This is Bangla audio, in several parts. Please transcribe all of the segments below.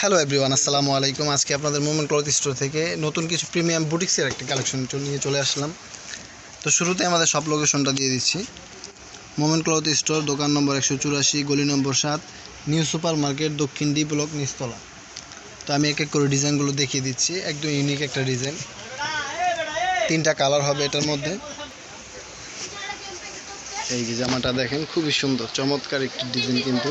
হ্যালো এভরিওয়ান আসসালামু আলাইকুম আজকে আপনাদের মোমেন্ট ক্লথ স্টোর থেকে নতুন কিছু প্রিমিয়াম বুটিক্সের একটা কালেকশন নিয়ে চলে আসলাম। তো শুরুতে আমাদের সব লোকেশনটা দিয়ে দিচ্ছি। মোমেন্ট ক্লথ স্টোর দোকান নম্বর একশো চুরাশি, গলি নম্বর সাত নিউ সুপার মার্কেট দক্ষিণ ডি ব্লক নিস্তলা তো আমি এক এক করে ডিজাইনগুলো দেখিয়ে দিচ্ছি। একদম ইউনিক একটা ডিজাইন তিনটা কালার হবে এটার মধ্যে। এই যে জামাটা দেখেন, খুবই সুন্দর, চমৎকার একটি ডিজাইন কিন্তু।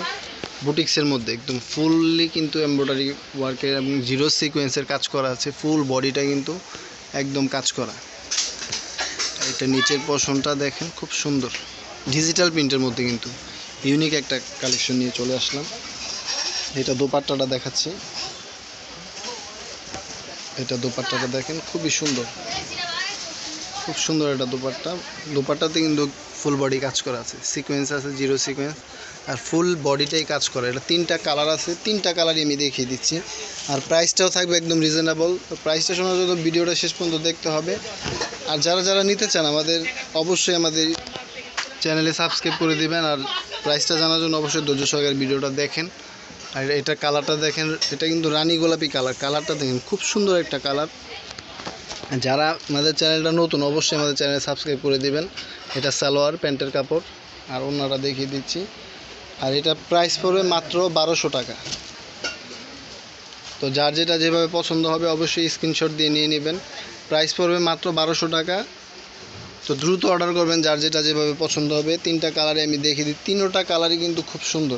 বুটিক্সের মধ্যে একদম ফুললি কিন্তু এমব্রয়ডারি ওয়ার্কের এবং জিরো সিকোয়েন্সের কাজ করা আছে ফুল বডিটা কিন্তু একদম কাজ করা। এটা নিচের পশনটা দেখেন, খুব সুন্দর। ডিজিটাল প্রিন্টের মধ্যে কিন্তু ইউনিক একটা কালেকশন নিয়ে চলে আসলাম। এটা দোপাট্টাটা দেখাচ্ছি। এটা দোপাট্টাটা দেখেন, খুবই সুন্দর। খুব সুন্দর একটা দোপাট্টা। দোপাট্টাতে কিন্তু ফুল বডি কাজ করা আছে। সিকোয়েন্স আছে জিরো সিকোয়েন্স আর ফুল বডিটাই কাজ করে। এটা তিনটা কালার আছে। তিনটা কালারই আমি দেখিয়ে দিচ্ছি। আর প্রাইসটাও থাকবে একদম রিজনেবল তো প্রাইসটা শোনার জন্য ভিডিওটা শেষ পর্যন্ত দেখতে হবে। আর যারা যারা নিতে চান, আমাদের অবশ্যই আমাদের চ্যানেলে সাবস্ক্রাইব করে দিবেন। আর প্রাইসটা জানার জন্য অবশ্যই ধৈর্য সহকারে ভিডিওটা দেখেন। আর এটা কালারটা দেখেন। এটা কিন্তু রানী গোলাপি কালার কালারটা দেখেন। খুব সুন্দর একটা কালার যারা আমাদের চ্যানেলটা নতুন, অবশ্যই আমাদের চ্যানেল সাবস্ক্রাইব করে দিবেন। এটা সালোয়ার, প্যান্টের কাপড়, আর ওনারা দেখিয়ে দিচ্ছি। আর এটা প্রাইস পড়বে মাত্র বারোশো টাকা। তো যার যেটা যেভাবে পছন্দ হবে, অবশ্যই স্ক্রিনশট দিয়ে নিয়ে নেবেন। প্রাইস পড়বে মাত্র বারোশো টাকা। তো দ্রুত অর্ডার করবেন যার যেটা যেভাবে পছন্দ হবে। তিনটা কালারে আমি দেখিয়ে দিই। তিনোটা কালারই কিন্তু খুব সুন্দর।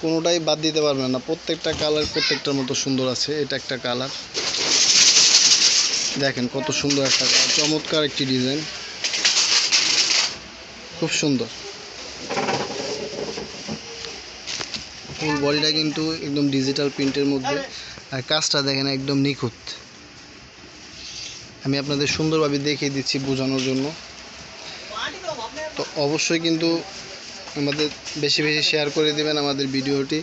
কোনোটাই বাদ দিতে পারবেন না। প্রত্যেকটা কালার প্রত্যেকটার মতো সুন্দর আছে। এটা একটা কালার দেখেন কত সুন্দর একটা চমৎকার একটি ডিজাইন। খুব সুন্দর। ফুল বডিটা কিন্তু একদম ডিজিটাল প্রিন্টের মধ্যে। আর কাজটা দেখেন একদম নিখুঁত। আমি আপনাদের সুন্দরভাবে দেখিয়ে দিচ্ছি বোঝানোর জন্য। তো অবশ্যই কিন্তু আমাদের বেশি বেশি শেয়ার করে দিবেন আমাদের ভিডিওটি।